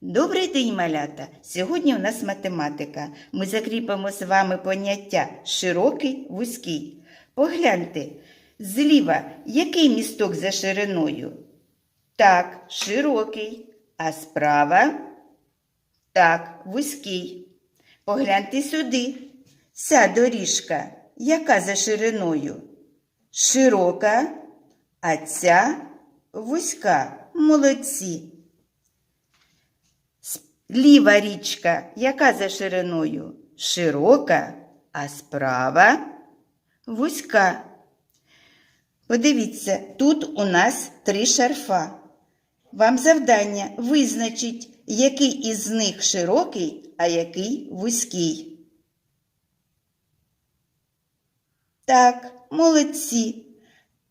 Добрий день, малята! Сьогодні у нас математика. Ми закріпимо з вами поняття широкий, вузький. Погляньте, зліва який місток за шириною? Так, широкий, а справа так, вузький. Погляньте сюди. Ця доріжка, яка за шириною? Широка, а ця вузька. Молодці. Ліва річка, яка за шириною? Широка, а справа вузька. Подивіться, тут у нас три шарфа. Вам завдання визначить, який із них широкий, а який вузький. Так, молодці.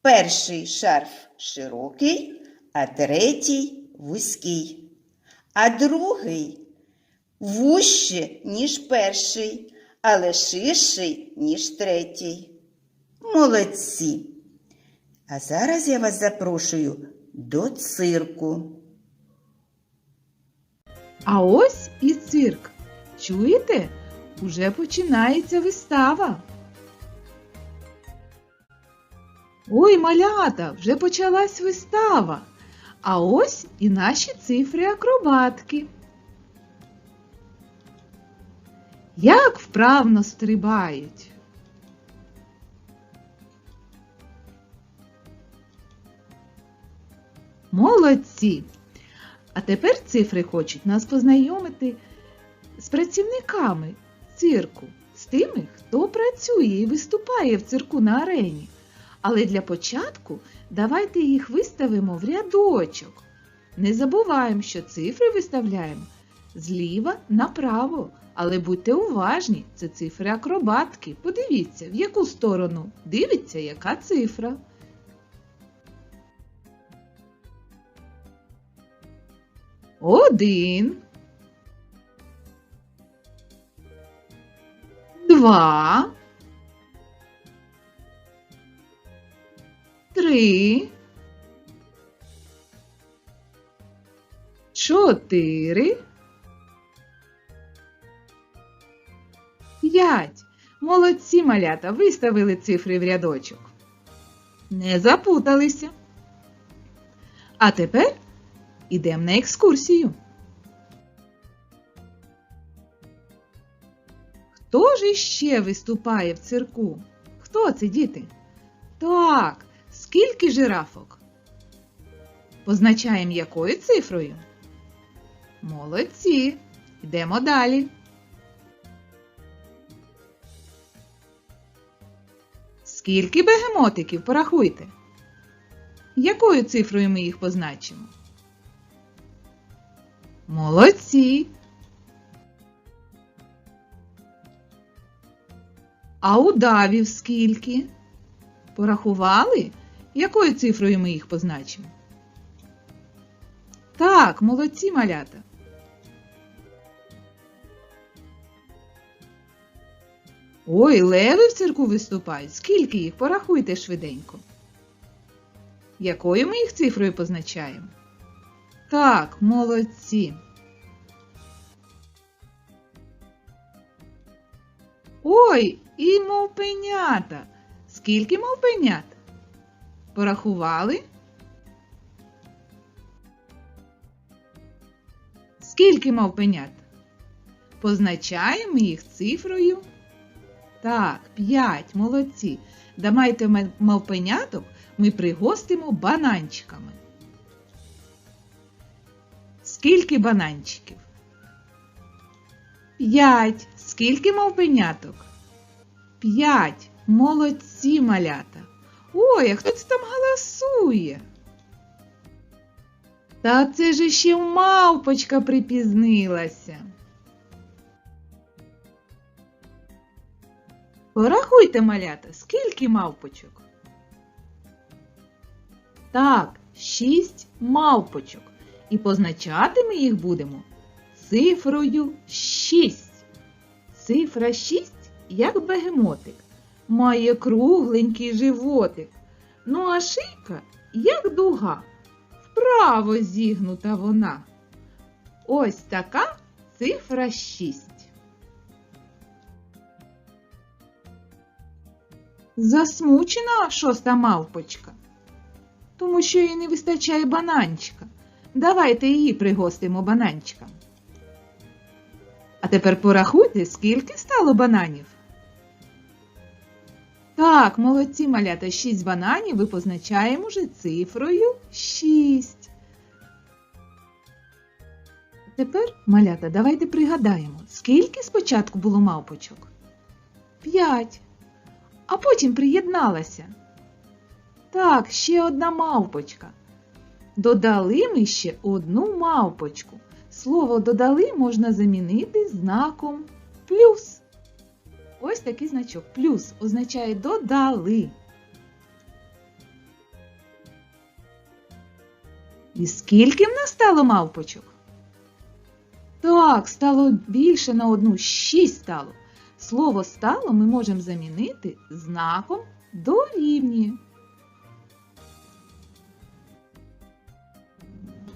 Перший шарф широкий, а третій вузький. А другий вужче, ніж перший, але ширший, ніж третій. Молодці. А зараз я вас запрошую до цирку. А ось і цирк. Чуєте? Уже починається вистава. Ой, малята, вже почалась вистава. А ось і наші цифри акробатки. Як вправно стрибають. Молодці! А тепер цифри хочуть нас познайомити з працівниками цирку, з тими, хто працює і виступає в цирку на арені. Але для початку давайте їх виставимо в рядочок. Не забуваємо, що цифри виставляємо зліва направо. Але будьте уважні, це цифри акробатки. Подивіться, в яку сторону дивиться, яка цифра. Один. Два. Три. Чотири. П'ять. Молодці малята виставили цифри в рядочок. Не запуталися. А тепер Ідемо на екскурсію. Хто ж іще виступає в цирку? Хто це, діти? Так, скільки жирафок? Позначаємо якою цифрою? Молодці. Йдемо далі. Скільки бегемотиків порахуйте? Якою цифрою ми їх позначимо? Молодці. А удавів скільки? Порахували? Якою цифрою ми їх позначимо? Так, молодці малята. Ой, леви в цирку виступають. Скільки їх? Порахуйте швиденько. Якою ми їх цифрою позначаємо? Так, молодці. Ой, і мовпенята. Скільки мовпенят? Порахували? Скільки мавпенят? Позначаємо їх цифрою. Так, 5, молодці. Давайте мавпеняток ми пригостимо бананчиками. Скільки бананчиків? П'ять. Скільки мавпеняток? П'ять. Молодці малята. Ой, а хто це там голосує? Та це ж ще мавпочка припізнилася. Порахуйте, малята, скільки мавпочок? Так, шість мавпочок. І позначати ми їх будемо цифрою 6. Цифра 6, як бегемотик, має кругленький животик. Ну а шийка, як дуга, вправо зігнута вона. Ось така цифра 6. Засмучена шоста мавпочка, тому що їй не вистачає бананчика. Давайте її пригостимо бананчиком. А тепер порахуйте, скільки стало бананів. Так, молодці малята, 6 бананів ви позначаємо вже цифрою 6. Тепер, малята, давайте пригадаємо, скільки спочатку було мавпочок? 5. А потім приєдналася. Так, ще одна мавпочка. Додали ми ще одну мавпочку. Слово додали можна замінити знаком плюс. Ось такий значок. Плюс означає додали. І скільки в нас стало мавпочок? Так, стало більше на одну, шість стало. Слово стало ми можемо замінити знаком дорівнює.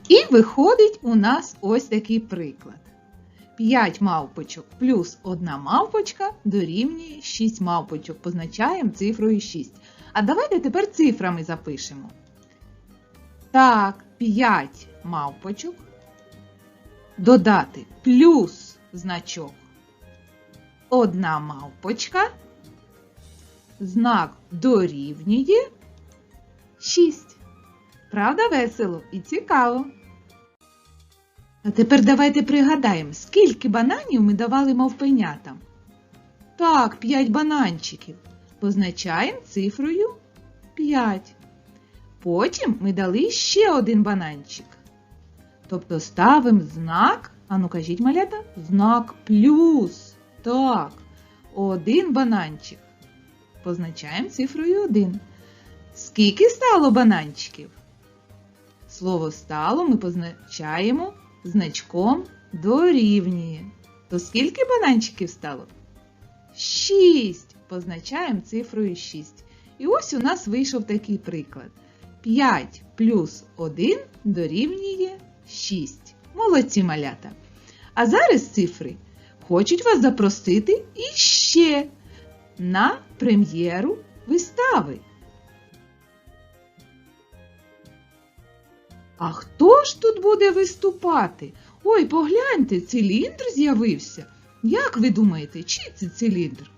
І виходить у нас ось такий приклад. 5 мавпочок плюс 1 мавпочка дорівнює 6 мавпочок. Позначаємо цифрою 6. А давайте тепер цифрами запишемо. Так, 5 мавпочок. Додати плюс значок. Одна мавпочка. Знак дорівнює 6. Правда, весело і цікаво. А тепер давайте пригадаємо, скільки бананів ми давали мавпенятам. Так, 5 бананчиків. Позначаємо цифрою 5. Потім ми дали ще один бананчик. Тобто ставимо знак, а ну кажіть малята, знак плюс. Так, один бананчик. Позначаємо цифрою 1. Скільки стало бананчиків? Слово стало ми позначаємо значком дорівнює. То скільки бананчиків стало? 6. Позначаємо цифрою 6. І ось у нас вийшов такий приклад. 5 плюс 1 дорівнює 6. Молодці малята. А зараз цифри хочуть вас запросити іще на прем'єру вистави. А хто ж тут буде виступати? Ой, погляньте, циліндр з'явився. Як ви думаєте, чий це циліндр?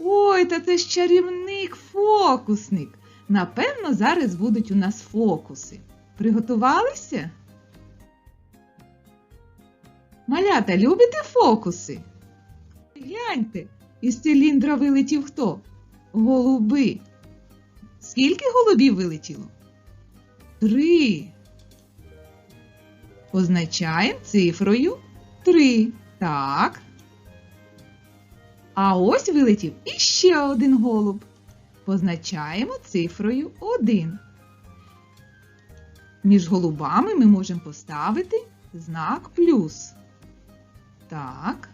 Ой, та це ж чарівник фокусник. Напевно, зараз будуть у нас фокуси. Приготувалися? Малята, любите фокуси? Гляньте, із циліндра вилетів хто? Голуби. Скільки голубів вилетіло? Три. Позначаємо цифрою 3. Так. А ось вилетів іще один голуб. Позначаємо цифрою 1. Між голубами ми можемо поставити знак плюс. Так.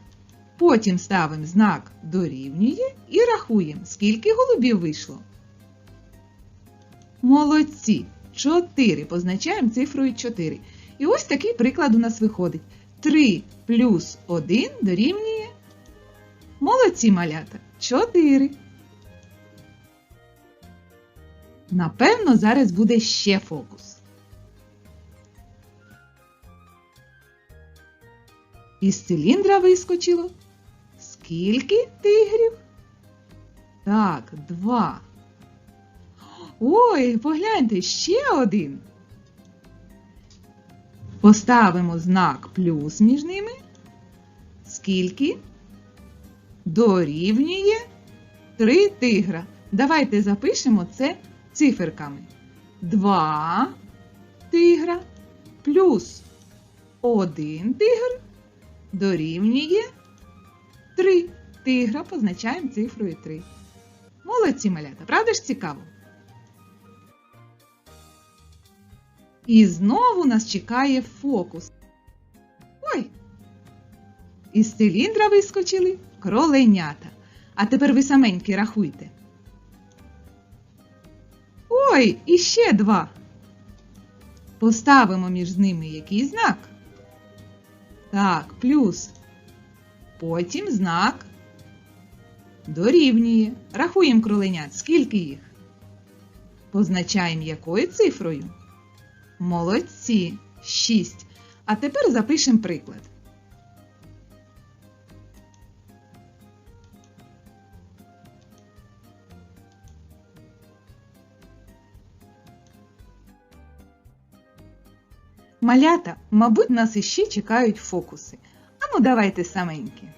Потім ставимо знак дорівнює і рахуємо, скільки голубів вийшло. Молодці! 4. Позначаємо цифрою 4. І ось такий приклад у нас виходить. 3 плюс 1 дорівнює. Молодці малята. 4. Напевно, зараз буде ще фокус. Із циліндра вискочило. Скільки тигрів? Так, два. Ой, погляньте, ще один. Поставимо знак плюс між ними. Скільки? Дорівнює три тигра. Давайте запишемо це циферками. Два тигра плюс один тигр дорівнює три тигра. Позначаємо цифрою 3. Молодці малята, правда ж цікаво? І знову нас чекає фокус. Ой! Із циліндра вискочили кроленята. А тепер ви саменьки рахуйте. Ой, іще два. Поставимо між ними який знак? Так, плюс. Потім знак дорівнює. Рахуємо кроленят. Скільки їх? Позначаємо якою цифрою? Молодці. 6. А тепер запишемо приклад. Малята, мабуть, нас іще чекають фокуси. Ану, давайте саменькі.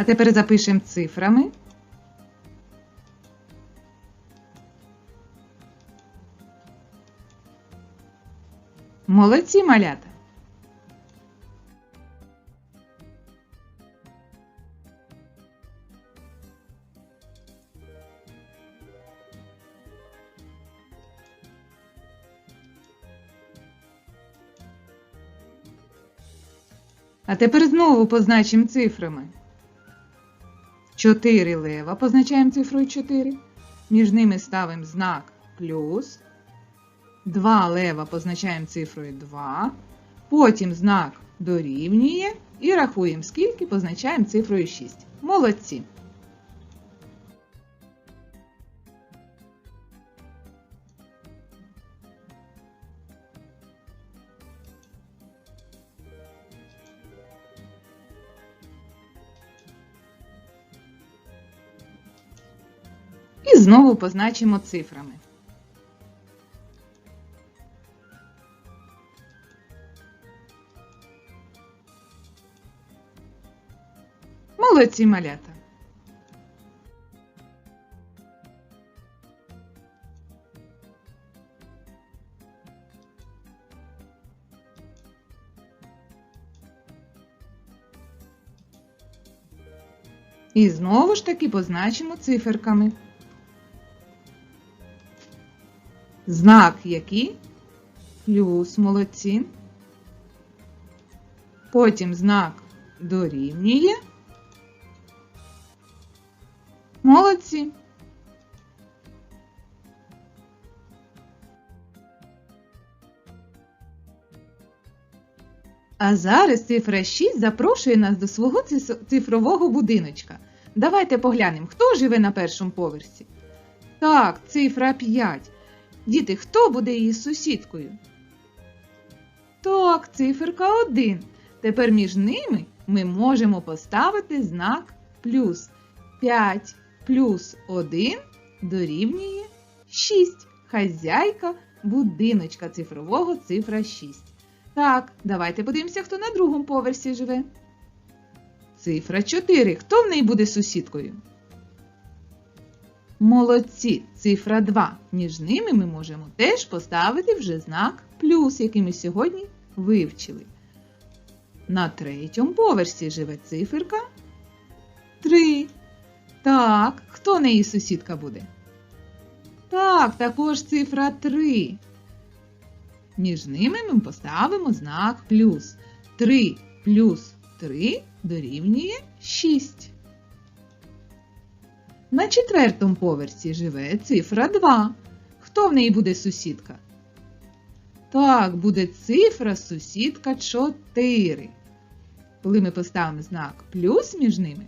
А тепер запишемо цифрами. Молодці малята! А тепер знову позначимо цифрами. 4 лева позначаємо цифрою 4. Між ними ставимо знак плюс. 2 лева позначаємо цифрою 2. Потім знак дорівнює. І рахуємо, скільки позначаємо цифрою 6. Молодці! Знову позначимо цифрами. Молодці малята. І знову ж таки позначимо циферками. Знак який? Плюс молодці. Потім знак дорівнює. Молодці. А зараз цифра 6 запрошує нас до свого цифрового будиночка. Давайте поглянемо, хто живе на першому поверсі. Так, цифра 5. Діти, хто буде її сусідкою? Так, циферка 1. Тепер між ними ми можемо поставити знак плюс. 5 плюс 1 дорівнює 6. Хазяйка будиночка цифрового цифра 6. Так, давайте подивимося, хто на другому поверсі живе. Цифра 4. Хто в неї буде сусідкою? Молодці, цифра 2. Між ними ми можемо теж поставити вже знак плюс, який ми сьогодні вивчили. На третьому поверсі живе циферка 3. Так, хто неї сусідка буде? Так, також цифра 3. Між ними ми поставимо знак плюс. 3 плюс 3 дорівнює 6. На четвертому поверсі живе цифра 2. Хто в неї буде сусідка? Так, буде цифра сусідка 4. Коли ми поставимо знак плюс між ними,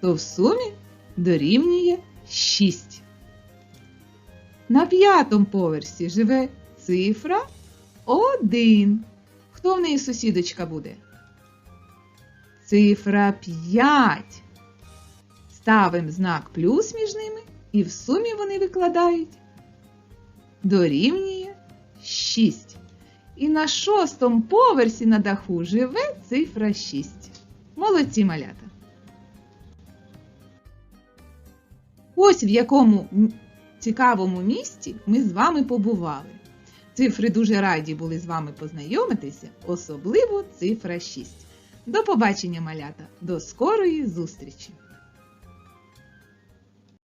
то в сумі дорівнює 6. На п'ятому поверсі живе цифра 1. Хто в неї сусідочка буде? Цифра 5. Ставимо знак плюс між ними, і в сумі вони викладають. Дорівнює 6. І на шостому поверсі на даху живе цифра 6. Молодці малята. Ось в якому цікавому місті ми з вами побували. Цифри дуже раді були з вами познайомитися, особливо цифра 6. До побачення, малята! До скорої зустрічі!